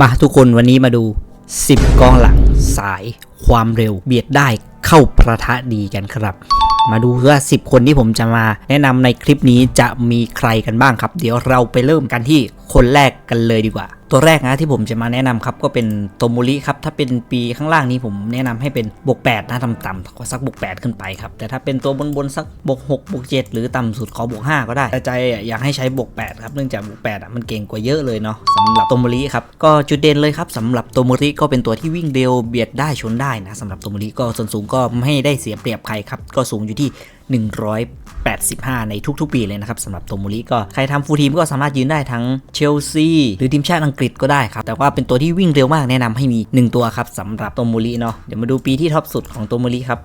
มาทุกคนวันนี้มาดู 10 กองหลังสายความเร็ว เบียดได้เข้าประทะดีกันครับ มาดูว่า 10 คนที่ผมจะมาแนะนำในคลิปนี้จะมีใครกันบ้างครับ เดี๋ยวเราไปเริ่มกันที่คนแรกกันเลยดีกว่า ตัวแรกนะที่ผมจะมาแนะนำครับก็เป็นโตโมริครับถ้าเป็นปีข้างล่างนี้ผมแนะนำให้เป็นบวก8นะต่ำๆก็สักบวก8ขึ้นไปครับแต่ถ้าเป็นตัวบนๆสักบวก6บวก7หรือต่ำสุดขอบวก5ก็ได้แต่ใจอยากให้ใช้บวก8ครับเนื่องจากบวก8อะมันเก่งกว่าเยอะเลยเนาะสำหรับโตโมริครับก็จุดเด่นเลยครับสำหรับโตโมริก็เป็นตัวที่วิ่งเร็วเบียดได้ชนได้นะสำหรับโตโมริก็ส่วนสูงก็ไม่ได้เสียเปรียบใครครับก็สูงอยู่ที่ 85 ในทุกๆ ปีเลยนะครับสำหรับโตโมริก็ใครทำฟูลทีมก็สามารถยืนได้ทั้งเชลซีหรือทีมชาติอังกฤษก็ได้ครับ แต่ว่าเป็นตัวที่วิ่งเร็วมากแนะนำให้มี 1 ตัวครับสำหรับโตโมริเนาะเดี๋ยวมาดูปีที่ท็อปสุดของโตโมริครับ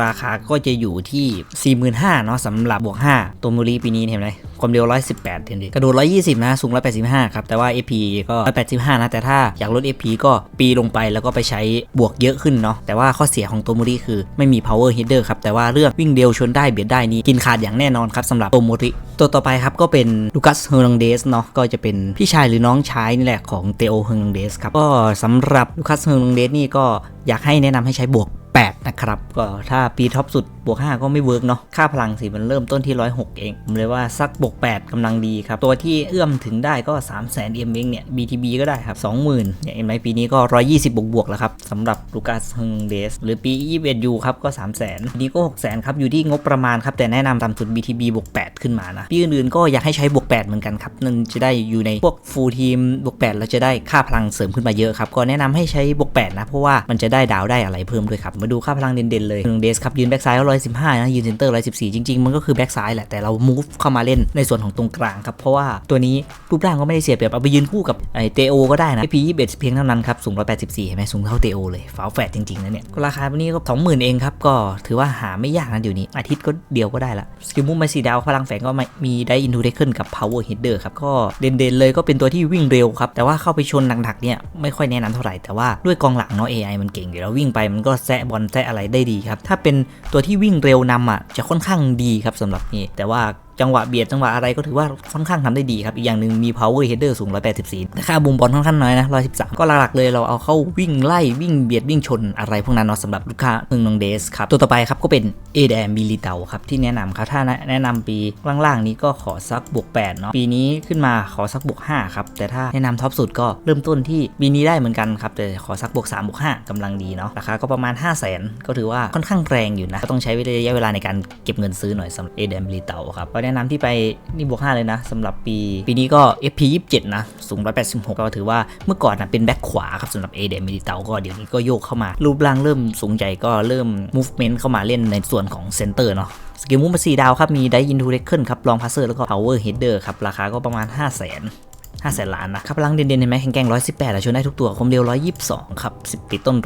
ราคาก็จะอยู่ที่ 45,000เนาะสำหรับบวก 5 ตัวมูรีปีนี้เห็นไหมความเร็ว 118เห็นดิกระโดด 120 นะ สูง 185 ครับ แต่ว่า AP ก็ 185 นะ แต่ถ้าอยากลด AP ก็ปีลงไปแล้วก็ไปใช้บวกเยอะขึ้นเนาะแต่ว่าข้อเสียของตัวมูรีคือไม่มี power header ครับ แต่ว่าเรื่องวิ่งเดียวชนได้เบียดได้นี้กินขาดอย่างแน่นอนครับสำหรับตัวมูริตัวต่อไปครับก็เป็นลูคัสเฮอร์นังเดสเนาะก็จะเป็นพี่ชายหรือน้องชายนี่แหละของเตโอเฮอร์นังเดสครับก็สำหรับลูคัสเฮอร์นังเดสนี่ก็อยากให้แนะนำให้ใช้บวก 8 นะครับ ก็ถ้าปีท็อปสุดบวก 5 ก็ไม่เวิร์กเนาะค่าพลังสิมันเริ่มต้นที่ 106 เอง ผมเลยว่าสักบวก 8กำลังดีครับ ตัวที่เอื้อมถึงได้ก็ 3 0 0 0 0 0 m เองเนี่ย BTB ก็ได้ครับ 20,000เนี่ยเอ็นไหมปีนี้ก็ 120 บวกบวกแล้วครับสำหรับลูกัสเฮงเดสหรือปี 21U ครับก็ 3 0 0 0 0 0ปีนี้ก็ 6 0 0 0 0ครับอยู่ที่งบประมาณครับแต่แนะนำตามสุด BTB บวก 8 ขึ้นมานะปีอื่นๆก็อยากให้ใช้บวก 8 เหมือนกันครับนั่นจะได้อยู่ในพวกฟูลทีมบวก 8 แล้วจะได้ค่าพลังเสริมขึ้นมาเยอะครับก็แนะนำให้ใช้บวก8นะเพราะว่ามันจะได้ดาวได้อะไรเพิ่มด้วยครับมาดูค่าพลังเด่นๆเลยเฮงเดสครับยืนแบ็กซ้าย115นะยืนเซนเตอร์114จริงๆ มันก็คือแบ็กซ้ายแหละแต่เรา move เข้ามาเล่นในส่วนของตรงกลางครับเพราะว่าตัวนี้รูปร่างก็ไม่ได้เสียเปรียบเอาไปยืนคู่กับไอเตโอก็ได้นะ p 21เอ็ดเพียงเท่านั้นครับสูง184เห็นไหมสูงเท่าเตโอเลยฝาแฝดจริงๆนะเนี่ยราคาวันนี้ก็20,000เองครับก็ถือว่าหาไม่ยากนะเดี๋ยวนี้อาทิตย์ก็เดียวก็ได้ละสกิลมุมมาสีดาวพลังแฝงก็มีได้อินทูเทคเกิลกับ power header ครับก็เด่นๆเลยก็เป็นตัวที่วิ่งเร็วครับแต่ว่าเข้าไปชนหนักๆเนี่ยไม่ค่อยแนะนำเท่าไหร่แต่ว่าด้วยกองหลังเนาะ AI มันเก่งอยู่แล้ววิ่งไปมันก็แซะบอลแซะอะไรได้ดีครับ ถ้าเป็นตัวที่วิ่งเร็วนำอะจะค่อนข้างดีครับสำหรับนี่แต่ว่า จังหวะเบียดจังหวะอะไรก็ถือว่าค่อนข้างทำได้ดีครับ อีกอย่างหนึ่งมี power header สูง 184 แต่ค่าบูมบอลค่อนข้างน้อยนะ 113 ก็หลักๆเลยเราเอาเข้าวิ่งไล่วิ่งเบียดวิ่งชนอะไรพวกนั้นเนาะสำหรับลูกค้าเมืองนองเดสครับ ตัวต่อไปครับก็เป็นเอเดมิลิเตาครับที่แนะนำครับ ถ้าแนะนำปีล่างๆนี้ก็ขอสักบวก8เนาะ ปีนี้ขึ้นมาขอสักบวก5ครับ แต่ถ้าแนะนำท็อปสุดก็เริ่มต้นที่ปีนี้ได้เหมือนกันครับ แต่ขอสักบวก3บวก5กำลังดีเนาะ ราคาก็ประมาณ 5 0 0 0 0นก็ถือว่าค่อนข้างแรงอยู่นะก็ต้องใช้ระยะเวลาในการเก็บเงินซื้อหน่อยสำหรับเอเดมิลิเตาครับแนะนำที่ไปนี่บวก 5 เลยนะสำหรับปี ปีนี้ก็ FP 27 นะ สูง 186 ก็ถือว่าเมื่อก่อนนะเป็นแบ็คขวาครับสำหรับ a เดมิลิเตาก็เดี๋ยวนี้ก็โยกเข้ามา รูปร่างเริ่มสูงใหญ่ก็เริ่ม movement เข้ามาเล่นในส่วนของเซนเตอร์เนาะสกิลมูฟมา4ดาวครับ มีไดอินทูเรคเคิลครับลองพาสเซอร์แล้วก็ power header ครับ ราคาก็ประมาณ 5 0 0 0 0 0 5แสนล้านนะครับพลังเด่นๆเห็นไหมแข็งแกร่ง118อะชนได้ทุกตัวความเร็ว122ครับ10ปีต้น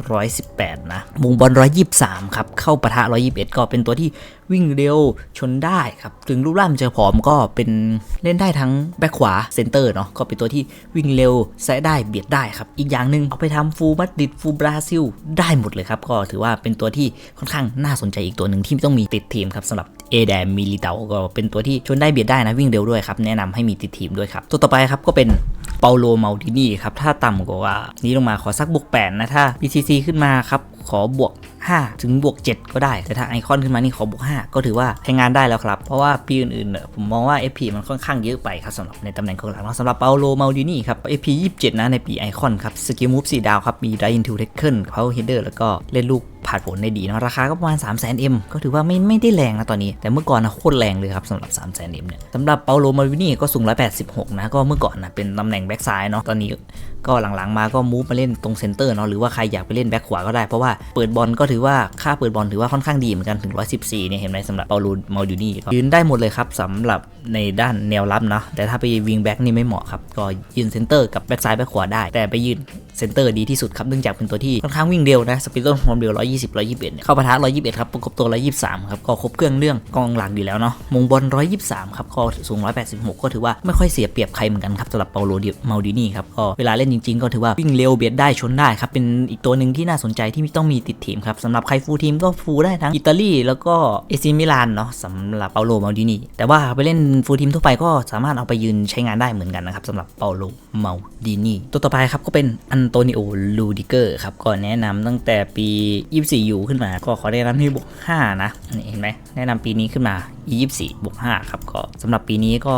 118นะมุงบอล123ครับ เข้าปะทะ121ก็เป็นตัวที่ วิ่งเร็วชนได้ครับ ถึงรูปร่างจะผอมก็เป็นเล่นได้ทั้งแบ็คขวาเซนเตอร์เนาะก็เป็นตัวที่วิ่งเร็วแซะได้เบียดได้ครับ อีกอย่างหนึ่งเอาไปทำฟูลมาดริดฟูลบราซิลได้หมดเลยครับ ก็ถือว่าเป็นตัวที่ค่อนข้างน่าสนใจอีกตัวหนึ่งที่ต้องมีติดทีมครับสำหรับ เอแดมมิลิเตาก็เป็นตัวที่ชนได้เบียดได้นะวิ่งเร็วด้วยครับ แนะนำให้มีติดทีมด้วยครับ ตัวต่อไปครับก็เป็นเปาโลเมาดินี่ครับ ถ้าต่ำกว่านี้ลงมาขอสักบวก 8 นะ ถ้า BCC ขึ้นมาครับ ขอบวก 5 ถึงบวก 7 ก็ได้ แต่ถ้าไอคอนขึ้นมานี่ขอบวก 5 ก็ถือว่าใช้งานได้แล้วครับ เพราะว่าปีอื่นๆเนี่ยผมมองว่า FP มันค่อนข้างเยอะไปครับสำหรับในตำแหน่งกองหลังเนาะสำหรับเปาโลเมาดินี่ครับ FP 27 นะในปีไอคอนครับสกิลมูฟ4ดาวครับมีไดอินทูเทคเกิลเพาเฮดเดอร์แล้วก็เล่นลูก ผ่านผลได้ดีเนาะราคาก็ประมาณ 3 0 0 0 0 0 M ก็ถือว่าไม่ไม่ได้แรงนะตอนนี้ แต่เมื่อก่อนนะโคตรแรงเลยครับสำหรับ 3 0 0 0 0 0 M เนี่ยสำหรับเปาโลมาดินี่ก็สูง 186 นะ ก็เมื่อก่อนนะเป็นตำแหน่งแบ็กซ้ายเนาะตอนนี้ก็หลังๆมาก็มูฟมาเล่นตรงเซนเตอร์เนาะหรือว่าใครอยากไปเล่นแบ็กขวาก็ได้เพราะว่าเปิดบอลก็ถือว่าค่าเปิดบอลถือว่าค่อนข้างดีเหมือนกันถึง 114 เนี่ยเห็นไหมสำหรับเปาโลมาดินี่ยืนได้หมดเลยครับสำหรับในด้านแนวรับนะแต่ถ้าไปวิงแบ็กนี่ไม่เหมาะครับก็ยืนเซนเตอร์กับแบ็กซ้ายแบ็กขวาได้แต่ไปยืน เซนเตอร์ดีที่สุดครับเนื่องจากเป็นตัวที่ค่อนข้างวิ่งเร็วนะสปีดต้นความเร็ว 120 121 เข้าปะทะ 121 ครับประกบตัว 123 ครับก็ครบเครื่องเรื่องกองหลังอยู่แล้วเนาะมงบอล 123 ครับก็สูง 186 ก็ถือว่าไม่ค่อยเสียเปรียบใครเหมือนกันครับสำหรับเปาโลมาดินี่ครับก็เวลาเล่นจริงๆ ก็ถือว่าวิ่งเร็วเบียดได้ชนได้ครับเป็นอีกตัวหนึ่งที่น่าสนใจที่ต้องมีติดทีมครับสำหรับใครฟูลทีมก็ฟูลได้ทั้งอิตาลีแล้วก็เอซิมิลานเนาะสำหรับเปาโลมาดินีแต่ว่าไปเล่นฟูลทีมทั่วไปก็สามารถเอาไปยืนใช้งานได้เหมือนกันนะครับสำหรับเปาโลมาดินีตัวต่อไปครับก็เป็นอันโตนิโอ ลูดิเกอร์ครับ ก็แนะนำตั้งแต่ปี 24อยู่ขึ้นมา ก็ขอแนะนำให้บวก 5 นะนี่เห็นไหม แนะนำปีนี้ขึ้นมา 24บวก 5 ครับ ก็สำหรับปีนี้ก็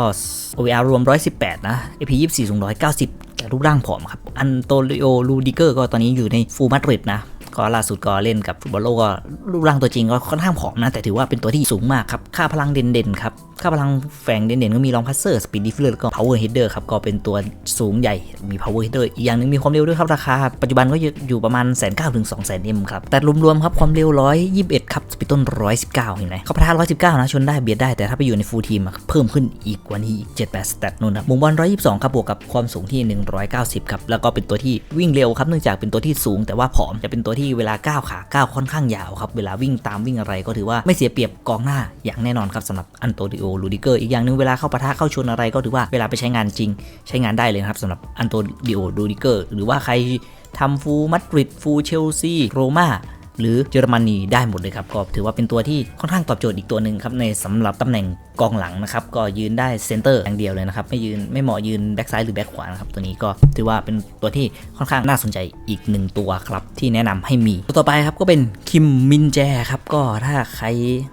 OVR รวม 118 นะ AP 24สูง 190 แต่รูปร่างผอมครับ อันโตลิโอ ลูดิเกอร์ก็ตอนนี้อยู่ในฟูลมาดริดนะก็ล่าสุดก็เล่นกับฟุตบอลโลกก็รูปร่างตัวจริงก็ค่อนข้างผอมนะ แต่ถือว่าเป็นตัวที่สูงมากครับ ค่าพลังเด่นๆครับ ค่าพลังแฝงเด่นๆ ก็มีลองพัสเซอร์สปีดดิฟเลอร์แล้วก็พาวเวอร์เฮดเดอร์ครับ ก็เป็นตัวสูงใหญ่มีพาวเวอร์เฮดเดอร์อีกอย่างนึงมีความเร็วด้วยครับ ราคา ปัจจุบันก็อยู่ประมาณแสนเก้าถึงสองแสนเอ็มครับ แต่รวมๆครับความเร็ว121ครับสปีดต้น119เห็นไหมเขาประทาน119นะชนได้เบียดได้แต่ถ้าไปอยู่ในฟูลทีมเพิ่มขึ้นอีกกว่านี้อีก7-8สเตตนู่นนะมุมบอล122ครับบวกกับความสูงที่190ครับแล้วก็เป็นตัวที่วิ่งเร็วครับเนื่องจากเป็นตัวที่สูง แต่ว่าผอมจะเป็นตัวที่เวลาก้าวขาก้าวค่อนข้างยาวครับเวลาวิ่งตามวิ่งอะไรก็ถือว่าไม่เสียเปรียบกองหน้าอย่างแน่นอนครับสำหรับอันโตดิโอลูดิเกอร์อีกอย่างหนึ่งเวลาเข้าปะทะเข้าชนอะไรก็ถือว่าเวลาไปใช้งานจริง ใช้งานได้เลยครับสำหรับอันโตดิโอลูดิเกอร์หรือว่าใครทำฟูลมาดริดฟูลเชลซีโรม่า หรือเยอรมนีได้หมดเลยครับก็ถือว่าเป็นตัวที่ค่อนข้างตอบโจทย์อีกตัวหนึ่งครับในสำหรับตำแหน่งกองหลังนะครับก็ยืนได้เซนเตอร์อย่างเดียวเลยนะครับไม่ยืนไม่เหมาะยืนแบ็กซ้ายหรือแบ็กขวานะครับตัวนี้ก็ถือว่าเป็นตัวที่ค่อนข้างน่าสนใจอีกหนึ่งตัวครับที่แนะนำให้มีตัวต่อไปครับก็เป็นคิมมินแจครับก็ถ้าใคร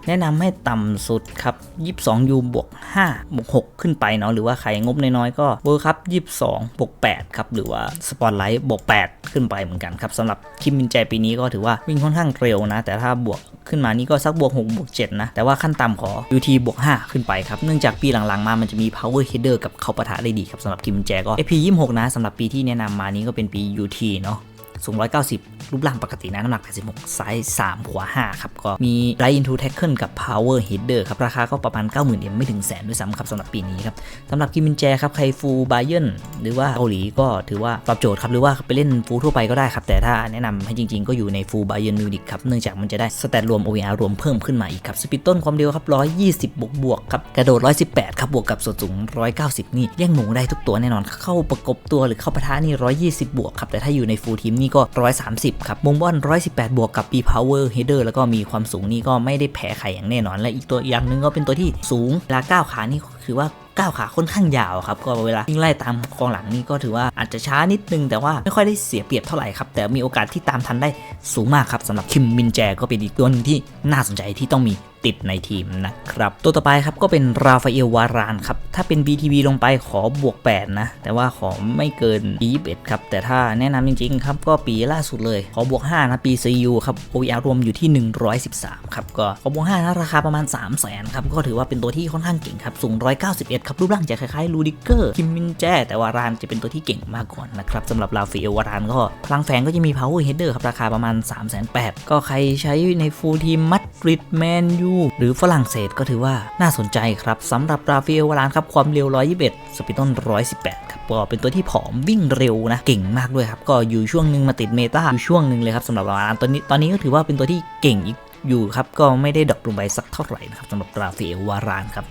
แนะนำให้ต่ำสุดครับ22ยูบวก5บวก6ขึ้นไปเนาะหรือว่าใครงบน้อยๆก็เวิร์ครับ22บวก8ครับหรือว่าสปอตไลท์บวก8ขึ้นไปเหมือนกันครับสำหรับคิมมินแจปีนี้ก็ถือว่าวิ่งค่อนข้างเร็วนะ แต่ถ้าบวกขึ้นมานี่ก็สักบวก6บวก7นะ แต่ว่าขั้นต่ำขอ UT บวก5ขึ้นไปครับ เนื่องจากปีหลังๆมามันจะมี power header กับเข้าปะทะได้ดีครับสำหรับกิมแจก็ AP 26นะสำหรับปีที่แนะนำมานี้ก็เป็นปี UT เนาะ สูง 190 รูปร่างปกตินะน้ำหนัก 86 ไซส์3ขวา5ครับ ก็มี Right into Tackle กับ Power Header ครับ ราคาก็ประมาณ 90,000เอ็มไม่ถึงแสนด้วยซ้ำครับสำหรับปีนี้ครับสำหรับกิมินแจครับ ใครฟูบาเยนหรือว่าเกาหลีก็ถือว่าตอบโจทย์ครับ หรือว่าไปเล่นฟูทั่วไปก็ได้ครับ แต่ถ้าแนะนำให้จริงๆ ก็อยู่ในฟูบาเยนมิวนิกครับเนื่องจากมันจะได้สเตตรวม OER รวมเพิ่มขึ้นมาอีกครับสปีดต้นความเร็วครับ120 บวกบวกครับกระโดด 118 ครับบวกกับส่วนสูง 190 นี่แย่งหมูได้ทุกตัวแน่นอนเข้าประกบตัวหรือเข้าปะทะนี่120 บวกครับแต่ถ้าอยู่ในฟูลทีมนีก็ 130 ครับมุมบอล118 บวกกับปีพาวเวอร์เฮดเดอร์แล้วก็มีความสูงนี่ก็ไม่ได้แพ้ใครอย่างแน่นอน และอีกตัวอย่างหนึ่งก็เป็นตัวที่สูงเวลาก้าวขานี่คือว่าก้าวขาค่อนข้างยาวครับ ก็เวลาวิ่งไล่ตามกองหลังนี่ก็ถือว่าอาจจะช้านิดนึง แต่ว่าไม่ค่อยได้เสียเปรียบเท่าไหร่ครับ แต่มีโอกาสที่ตามทันได้สูงมากครับสำหรับคิมมินแจก็เป็นอีกตัวหนึงที่น่าสนใจที่ต้องมีติดในทีมนะครับ ตัวต่อไปครับก็เป็นราฟาเอลวารานครับ ถ้าเป็น BTB ลงไปขอบวก 8 นะ แต่ว่าขอไม่เกิน21ครับ แต่ถ้าแนะนำจริงๆครับ ก็ปีล่าสุดเลย ขอบวก 5 นะปี CU ครับ OER รวมอยู่ที่ 113 ครับ ก็ขอบวก 5 นะ ราคาประมาณ 3 0 0 0 0 0ครับ ก็ถือว่าเป็นตัวที่ค่อนข้างเก่งครับ สูง 191 ครับ รูปร่างจะคล้ายๆลูดิเกอร์คิมมินแจแต่ว่ารานจะเป็นตัวที่เก่งมากกว่านะครับสำหรับราฟาเอลวารานก็พลังแฝงก็จะมี power header ครับราคาประมาณ 3 8 0 0 0ก็ใครใช้ในฟูลทีมมัด ริดแมนยูหรือฝรั่งเศสก็ถือว่าน่าสนใจครับสำหรับราฟาเอลวารานครับความเร็ว 121 สปีดต้น 118 ครับก็เป็นตัวที่ผอมวิ่งเร็วนะเก่งมากด้วยครับ ก็อยู่ช่วงหนึ่งมาติดเมตาอยู่ช่วงหนึ่งเลยครับสำหรับวารานตอนนี้ตอนนี้ก็ถือว่าเป็นตัวที่เก่งอีกอยู่ครับก็ไม่ได้ดรอปลงไปสักเท่าไหร่นะครับสำหรับราฟาเอลวารานครับ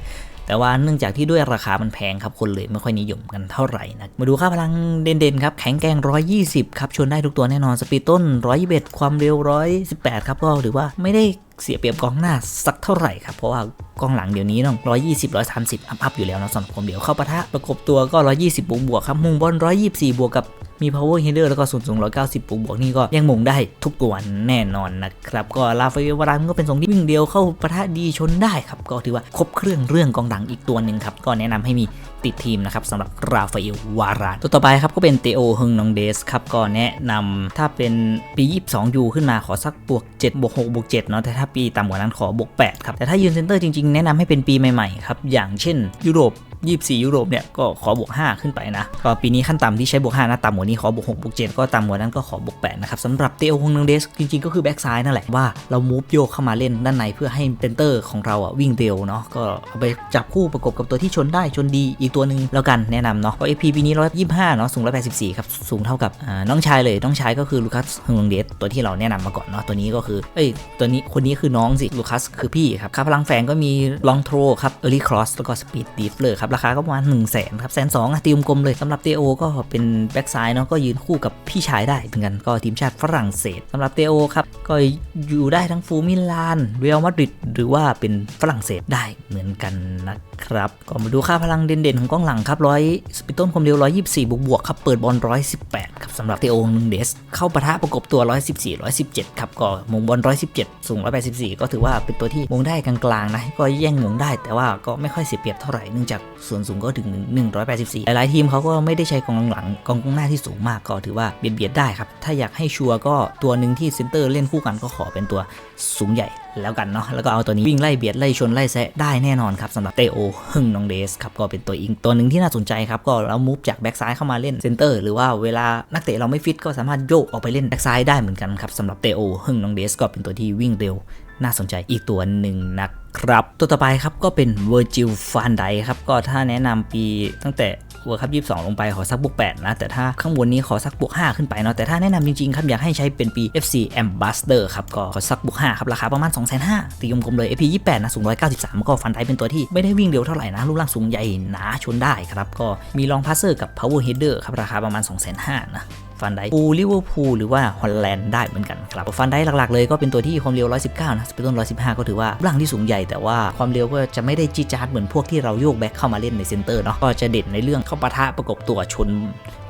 แต่ว่าเนื่องจากที่ด้วยราคามันแพงครับคนเลยไม่ค่อยนิยมกันเท่าไหร่นะมาดูค่าพลังเด่นๆครับแข็งแกร่ง 120 ครับชนได้ทุกตัวแน่นอนสปีดต้น 121 ความเร็ว 118 ครับก็ถือว่าไม่ได้เสียเปรียบกองหน้าสักเท่าไหร่ครับ เพราะว่ากองหลังเดี๋ยวนี้ต้อง120 130 อัพอัพอยู่แล้วนะสำหรับผมเดี๋ยวเข้าปะทะประกบตัวก็ 120 บวกบวกครับมุงบอล124 บวกกับ มี power header แล้วก็ส่วนสูง 190 บวกบวกนี่ก็ยังมงได้ทุกตัวแน่นอนนะครับ ก็ลาฟาเอลวารานก็เป็นทรงที่วิ่งเดียวเข้าปะทะดีชนได้ครับ ก็ถือว่าครบเครื่องเรื่องกองหลังอีกตัวหนึ่งครับ ก็แนะนำให้มีติดทีมนะครับสำหรับราฟาเอลวารานตัวต่อไปครับก็เป็นเตโอเฮงนองเดสครับก็แนะนำถ้าเป็นปี 22ยูขึ้นมาขอสักบวก7บวก6บวก7เนาะแต่ถ้าปีต่ำกว่านั้นขอบวก8ครับแต่ถ้ายืนเซนเตอร์จริงๆแนะนำให้เป็นปีใหม่ๆครับอย่างเช่นยุโรป 24 ยุโรปเนี่ยก็ขอบวก 5 ขึ้นไปนะก็ปีนี้ขั้นต่ำที่ใช้บวก5นะต่ำกว่านี้ขอบวก6บวก7ก็ต่ำกว่านั้นก็ขอบวก8นะครับสำหรับเตโอฮงนังเดสจริงๆก็คือแบ็กซ้ายนั่นแหละว่าเรามูฟโยกเข้ามาเล่นด้านในเพื่อให้เซนเตอร์ของเราอะวิ่งเร็วเนาะก็เอาไปจับคู่ประกบกับตัวที่ชนได้ชนดีอีกตัวหนึ่งแล้วกันแนะนำเนาะก็ AP ปีนี้125เนาะสูง184ครับสูงเท่ากับอ่าน้องชายเลยน้องชายก็คือลูคัสฮงนังเดสตัวที่เราแนะนำมาก่อนเนาะตัวนี้ก็คือเอ้ยตัวนี้คนนี้คือน้องสิลูคัสคือพี่ครับค่าพลังแฝงก็มีลองโทรครับเออร์ลี่ครอสแล้วก็สปีดดีฟเลอร์ครับครับราคาก็ประมาณ1นึ่งแสนครับแสนสองตีมกลมเลยสำหรับเตโอก็เป็นแบ็กซ้ายเนาะก็ยืนคู่กับพี่ชายได้เหมือนกันก็ทีมชาติฝรั่งเศสสำหรับเตโอครับก็อยู่ได้ทั้งฟูมิลานเรอัลมาดริดหรือว่าเป็นฝรั่งเศสได้เหมือนกันนะ ครับก็มาดูค่าพลังเด่นๆ ของกล้องหลังครับร้อยสปิตต้นความเร็ว124 บวกบวกครับ เปิดบอล 118 ครับสำหรับเตโอนึงเดส เข้าปะทะประกบตัว 114 117 ครับก็มงบอล 117 สูง 184 ก็ถือว่าเป็นตัวที่มงได้กลางๆนะ ก็แย่งมงได้แต่ว่าก็ไม่ค่อยเสียเปรียบเท่าไหร่เนื่องจากส่วนสูงก็ถึง 184 หลายๆทีมเขาก็ไม่ได้ใช้กองหลังกองหน้าที่สูงมากก็ถือว่าเบียดเบียดได้ครับถ้าอยากให้ชัวร์ก็ตัวหนึ่งที่เซนเตอร์เล่นคู่กันก็ขอเป็นตัวสูงใหญ่แล้วกันเนาะแล้วก็เอาตัวนี้วิ่งไล่เบียดไล่ชนไล่แซะได้แน่นอนครับสำหรับเตโอฮึ่งน้องเดสครับก็เป็นตัวอิงตัวหนึ่งที่น่าสนใจครับก็เรามูฟจากแบ็กซ้ายเข้ามาเล่นเซนเตอร์หรือว่าเวลานักเตะเราไม่ฟิตก็สามารถโยกออกไปเล่นแบ็กซ้ายได้เหมือนกันครับสำหรับเตโอฮึ่งน้องเดสก็เป็นตัวที่วิ่งเร็วน่าสนใจอีกตัวหนึ่งนะครับ ตัวต่อไปครับก็เป็นเวอร์จิลฟานไดครับก็ถ้าแนะนำปีตั้งแต่ เวอร์คัพ22ลงไปขอสักบวก8นะ แต่ถ้าข้างบนนี้ขอสักบวก5ขึ้นไปเนาะแต่ถ้าแนะนำจริงๆครับอยากให้ใช้เป็นปี FC Ambassador ครับก็ขอสักบวก5ครับราคาประมาณ2 5 0 0 0ตีกลมๆเลย FP 28นะสูง193ก็ฟันไดเป็นตัวที่ไม่ได้วิ่งเร็วเท่าไหร่นะรูปร่างสูงใหญ่หนาชนได้ครับก็มีลองพาสเซอร์กับ Power Header ครับราคาประมาณ2 5 0 0 0นะ ฟันไดปูลิเวอร์พูลหรือว่าฮอลแลนด์ได้เหมือนกันครับฟันไดหลักๆเลยก็เป็นตัวที่ความเร็ว 119 นะสเปต้น 115 ก็ถือว่าร่างที่สูงใหญ่แต่ว่าความเร็วก็จะไม่ได้จีดจาดเหมือนพวกที่เราโยกแบ็คเข้ามาเล่นในเซนเตอร์เนาะก็จะเด่นในเรื่องเข้าปะทะประกบตัวชน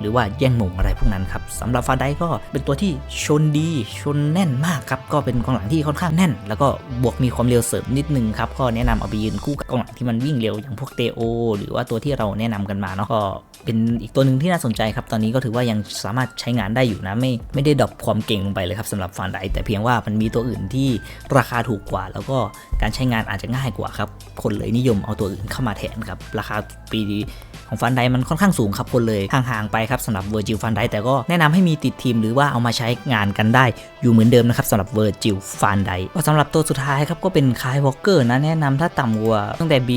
หรือว่าแย่งหม่งอะไรพวกนั้นครับสำหรับฟันไดก็เป็นตัวที่ชนดีชนแน่นมากครับก็เป็นกองหลังที่ค่อนข้างแน่น แล้วก็บวกมีความเร็วเสริมนิดนึงครับก็แนะนำเอาไปยืนคู่กับกองหลังที่มันวิ่งเร็วอย่างพวกเตโอหรือว่าตัวที่เราแนะนำกันมาเนาะก็เป็นอีกตัวหนึ่งที่น่าสนใจครับตอนนี้ก็ถือว่ายังสามารถใช้งานได้อยู่นะ ไม่ไม่ได้ดรอปความเก่งลงไปเลยครับสำหรับฟันไดแต่เพียงว่ามันมีตัวอื่นที่ราคาถูกกว่า แล้วก็การใช้งานอาจจะง่ายกว่าครับคนเลยนิยมเอาตัวอื่นเข้ามาแทนครับราคาปีของฟันไดมันค่อนข้างสูงครับคนเลยห่างๆไปครับสำหรับเวอร์จิลฟันไดแต่ก็แนะนำให้มีติดทีมหรือว่าเอามาใช้งานกันได้อยู่เหมือนเดิมนะครับสำหรับเวอร์จิลฟันไดสำหรับตัวสุดท้ายครับก็เป็นคายวอลเกอร์นะแนะนำถ้าต่ำกว่าตั้งแต่ B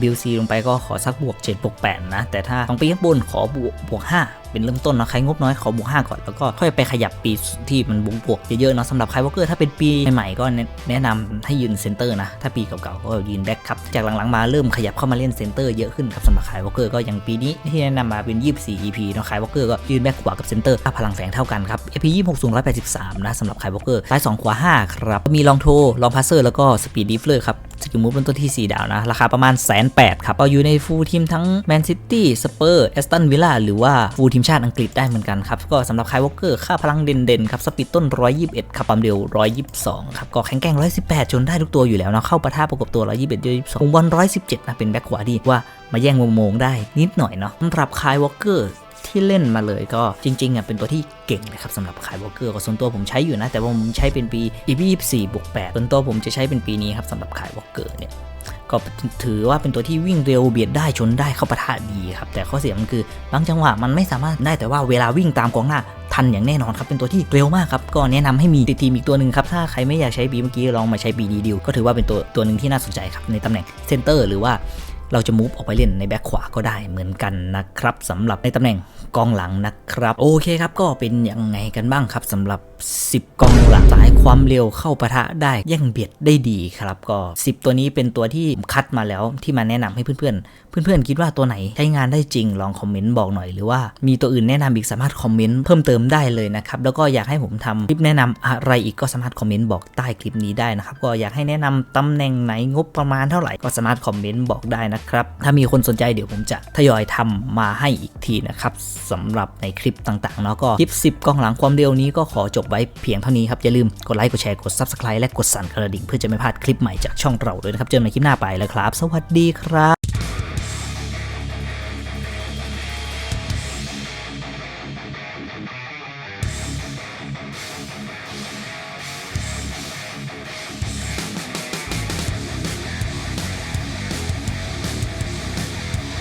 B C ลงไปก็ขอสักบวก7บวก8นะแต่ถ้าต้องปีข้างบนขอบวกบวก5เป็นเริ่มต้นนะใครงบน้อยขอบวก 5 ก่อน แล้วก็ค่อยไปขยับปีที่มันบวกบวกเยอะๆเนาะสำหรับใครวอเกอร์ถ้าเป็นปีใหม่ๆก็แนะนำให้ยืนเซนเตอร์นะ ถ้าปีเก่าๆก็ยืนแบ็คครับ จากหลังๆมาเริ่มขยับเข้ามาเล่นเซนเตอร์เยอะขึ้นครับสำหรับใครวอเกอร์ก็อย่างปีนี้ที่แนะนำมาเป็น 24 EP เนาะใครวอเกอร์ก็ยืนแบ็คขวากับเซนเตอร์ค่าพลังแฝงเท่ากันครับ AP 26สูง183นะสำหรับใครวอเกอร์ซ้าย2ขวา5ครับมีลองโทลองพาสเซอร์แล้วก็สปีดดิฟเลอร์ครับ สกิลมูฟเป็นตัวที่ 4 ดาวนะ ราคาประมาณแสนแปดครับก็อยู่ในฟูลทีมทั้งแมนซิตี้สเปอร์แอสตันวิลล่าหรือว่าฟูลทีมชาติอังกฤษได้เหมือนกันครับ ก็สำหรับคายวอลเกอร์ค่าพลังเด่นๆครับสปีดต้น 121 ครับความเร็ว 122 ครับ ก็แข็งแกร่ง 118 จนได้ทุกตัวอยู่แล้วนะเข้าปะทะประกบตัว 121 122วงบอล117นะเป็นแบ็คขวาดีว่ามาแย่งวงโมงได้นิดหน่อยเนาะสำหรับคายวอลเกอร์ ที่เล่นมาเลยก็จริงๆอะเป็นตัวที่เก่งเลยครับสำหรับขายวอลเกอร์ก็ส่วนตัวผมใช้อยู่นะ แต่ว่าผมใช้เป็นปี EP 24บวก8ส่วนตัวผมจะใช้เป็นปีนี้ครับสำหรับขายวอลเกอร์เนี่ยก็ถือว่าเป็นตัวที่วิ่งเร็วเบียดได้ชนได้เข้าปะทะดีครับ แต่ข้อเสียมันคือบางจังหวะมันไม่สามารถได้แต่ว่าเวลาวิ่งตามกองหน้าทันอย่างแน่นอนครับ เป็นตัวที่เร็วมากครับ ก็แนะนำให้มีติดทีมอีกตัวหนึ่งครับ ถ้าใครไม่อยากใช้บีเมื่อกี้ลองมาใช้บีดีดิวก็ถือว่าเป็นตัวตัวหนึ่งที่น่าสนใจครับในตำแหน่งเซนเตอร์หรือว่า เราจะมูฟออกไปเล่นในแบ็คขวาก็ได้เหมือนกันนะครับสำหรับในตำแหน่งกองหลังนะครับ โอเคครับก็เป็นยังไงกันบ้างครับสำหรับ 10 กองหลังสายความเร็วเข้าปะทะได้แย่งเบียดได้ดีครับก็ 10 ตัวนี้เป็นตัวที่คัดมาแล้วที่มาแนะนำให้เพื่อนๆ เพื่อนๆ คิดว่าตัวไหนใช้งานได้จริงลองคอมเมนต์บอกหน่อยหรือว่ามีตัวอื่นแนะนำอีกสามารถคอมเมนต์เพิ่มเติมได้เลยนะครับแล้วก็อยากให้ผมทำคลิปแนะนำอะไรอีกก็สามารถคอมเมนต์บอกใต้คลิปนี้ได้นะครับก็อยากให้แนะนำตำแหน่งไหนงบประมาณเท่าไหร่ก็สามารถคอมเมนต์บอกได้นะครับถ้ามีคนสนใจเดี๋ยวผมจะทยอยทำมาให้อีกทีนะครับสำหรับในคลิปต่างๆเนาะก็คลิป 10กองหลังความเร็วนี้ก็ขอจบไว้เพียงเท่านี้ครับ อย่าลืมกดไลค์ กดแชร์ กด Subscribe และกดสั่นกระดิ่งเพื่อจะไม่พลาดคลิปใหม่จากช่องเราด้วยนะครับ เจอกันในคลิปหน้าไปแล้วครับ สวัสดีครับ